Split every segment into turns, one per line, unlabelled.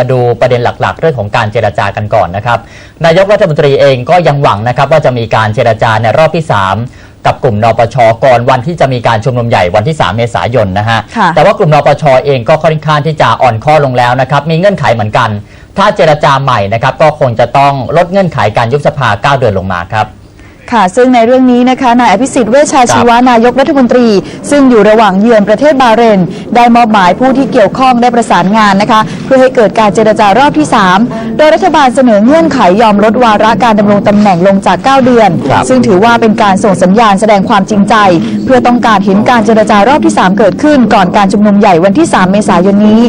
มาดูประเด็นหลักๆ เรื่องของการเจรจากันก่อนนะครับ นายกรัฐมนตรีเองก็ยังหวังนะครับว่าจะมีการเจรจาในรอบที่ 3 กับกลุ่มนปชก่อนวันที่จะมีการชุมนุมใหญ่วันที่ 3 เมษายนนะฮะ
ค่ะ
แต่ว่ากลุ่มนปชเองก็ค่อนข้างที่จะอ่อนข้อลงแล้วนะครับมีเงื่อนไขเหมือนกัน ถ้าเจรจาใหม่นะครับก็คงจะต้องลดเงื่อนไขการยุบสภา9เดือนลงมาครับ
ค่ะ ซึ่งในเรื่องนี้นะคะนายอภิสิทธิ์เวชชาชีวานายกรัฐมนตรี ซึ่งอยู่ระหว่างเยือนประเทศบาห์เรน ได้มอบหมายผู้ที่เกี่ยวข้องได้ประสานงานนะคะ เพื่อให้เกิดการเจรจารอบที่ 3 โดยรัฐบาลเสนอเงื่อนไขยอมลดวาระการดำรงตำแหน่งลงจาก 9 เดือน
ครับ
ซึ่งถือว่าเป็นการส่งสัญญาณแสดงความจริงใจ เพื่อต้องการเห็นการเจรจารอบที่ 3 เกิดขึ้น ก่อนการชุมนุมใหญ่วันที่ 3 เมษายนนี้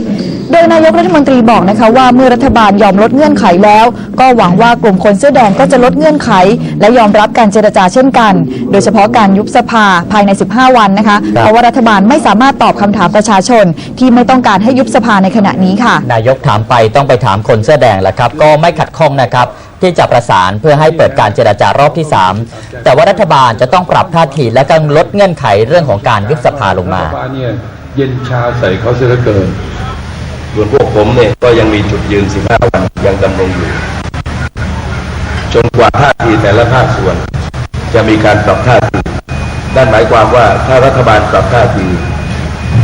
โดยนายกรัฐมนตรีบอกนะคะว่าเมื่อรัฐบาลยอมลดเงื่อนไขแล้ว ก็หวังว่ากลุ่มคนเสื้อแดงก็จะลดเงื่อนไข และยอมรับการเจรจาเช่นกัน โดยเฉพาะการยุบสภาภายใน 15 วันนะคะเพราะว่ารัฐบาลไม่สามารถตอบคำถามประชาชน ที่ไม่ต้องการให้ยุบสภาในขณะนี้ค่ะ
นายกถามไปต้องไปถามคนเสื้อแดงแหละครับ ก็ไม่ขัดข้องนะครับที่จะประสานเพื่อให้เปิดการเจรจารอบที่ 3 แต่ว่ารัฐบาลจะต้องปรับท่าทีและก็ลดเงื่อนไขเรื่องของการยุบสภาลงมา
รัฐบาลเนี่ยเย็นชาใส่เขาเสียเหลือเกิน
ส่วนพวกผมเนี่ยก็ยังมีจุดยืน 15 วันยังดำรงอยู่ จนกว่าท่าทีแต่ละภาคส่วน จะมีการปรับท่าทีนั่นหมายความว่าถ้ารัฐบาลปรับท่าที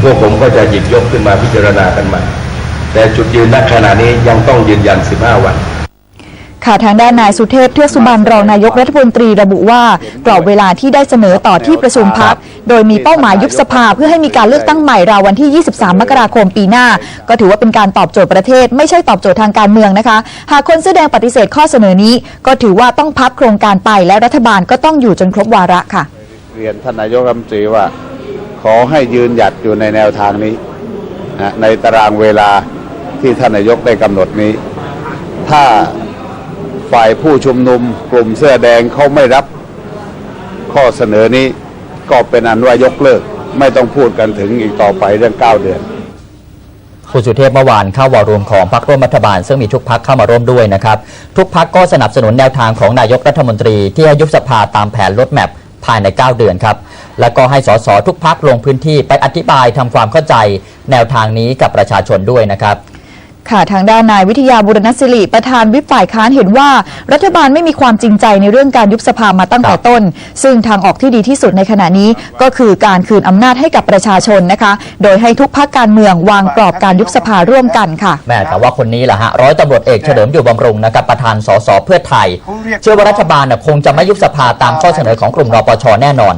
พวกผมก็จะหยิบยกขึ้นมาพิจารณากันใหม่ แต่จุดยืนณขณะนี้ยังต้องยืนยัน 15 วัน
ค่ะทางด้านนายสุเทพเทือกสุบรรณรองนายกรัฐมนตรีระบุว่ากรอบเวลาที่ได้เสนอต่อที่ประชุมพัก โดยมีเป้าหมายยุบสภาเพื่อให้มีการเลือกตั้งใหม่ราววันที่ 23 มกราคมปีหน้า ก็ถือว่าเป็นการตอบโจทย์ประเทศ ไม่ใช่ตอบโจทย์ทางการเมืองนะคะ หากคนเสื้อแดงปฏิเสธข้อเสนอนี้ ก็ถือว่าต้องพับโครงการไปและรัฐบาลก็ต้องอยู่จนครบวาระค่ะ
เรียนท่านนายกรัฐมนตรีว่า ขอให้ยืนหยัดอยู่ในแนวทางนี้นะในตารางเวลาที่ท่านนายกได้กำหนดนี้ ถ้าฝ่ายผู้ชุมนุมกลุ่มเสื้อแดงเขาไม่รับข้อเสนอนี้ ก็เป็นอันว่ายกเลิก ไม่ต้องพูดกันถึงอีกต่อไปเรื่อง 9 เดือน
คุณสุเทพเมื่อวานเข้าวอรูมของพรรคร่วมรัฐบาล ซึ่งมีทุกพักเข้ามาร่วมด้วยนะครับทุกพักก็สนับสนุนแนวทางของนายกรัฐมนตรี ที่ให้ยุบสภาตามแผนลดแมพภายใน 9 เดือนครับ แล้วก็ให้สสทุกพักลงพื้นที่ไปอธิบายทำความเข้าใจ แนวทางนี้กับประชาชนด้วยนะครับ
ค่ะทางด้านนายวิทยาบุรณศิริประธานวิปฝ่ายค้านเห็นว่า รัฐบาลไม่มีความจริงใจในเรื่องการยุบสภามาตั้งแต่ต้น ซึ่งทางออกที่ดีที่สุดในขณะนี้ก็คือการคืนอำนาจให้กับประชาชนนะคะ โดยให้ทุกพักการเมืองวางกรอบการยุบสภาร่วมกันค่ะ
แม่แต่ว่าคนนี้แหละฮะร้อยตำรวจเอกเฉลิมอยู่บำรุงนะครับประธานสสเพื่อไทย เชื่อว่ารัฐบาลน่ะคงจะไม่ยุบสภาตามข้อเสนอของกลุ่มนปชแน่นอน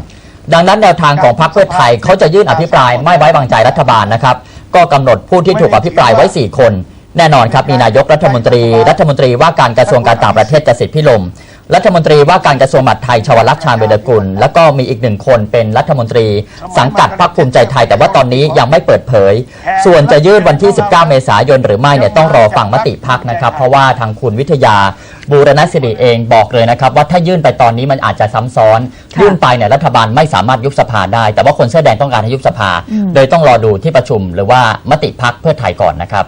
ดังนั้นแนวทางของพรรคเพื่อไทยเขาจะยื่นอภิปรายไม่ไว้วางใจรัฐบาลนะครับ ก็กำหนดผู้ที่ถูกอภิปรายไว้ 4 คน แน่นอนครับมีนายกรัฐมนตรี รัฐมนตรีว่าการกระทรวงการต่างประเทศกสิทธิพิลมรัฐมนตรีว่าการกระทรวงมหาดไทยชวลักษณ์ชาญเวรกุล แล้วก็มีอีกหนึ่งคนเป็นรัฐมนตรี สังกัดพรรคภูมิใจไทย แต่ว่าตอนนี้ยังไม่เปิดเผย ส่วนจะยื่นวันที่ 19 เมษายนหรือไม่เนี่ยต้องรอฟังมติพักนะครับ เพราะว่าทางคุณวิทยาบูรณศิริเองบอกเลยนะครับว่าถ้ายื่นไปตอนนี้มันอาจจะซ้ำซ้อน
ค่ะ
ยื่นไปเนี่ยรัฐบาลไม่สามารถยุบสภาได้ แต่ว่าคนเสื้อแดงต้องการให้ยุบสภา โดยต้องรอดูที่ประชุมหรือว่ามติพักเพื่อไทยก่อนนะครับ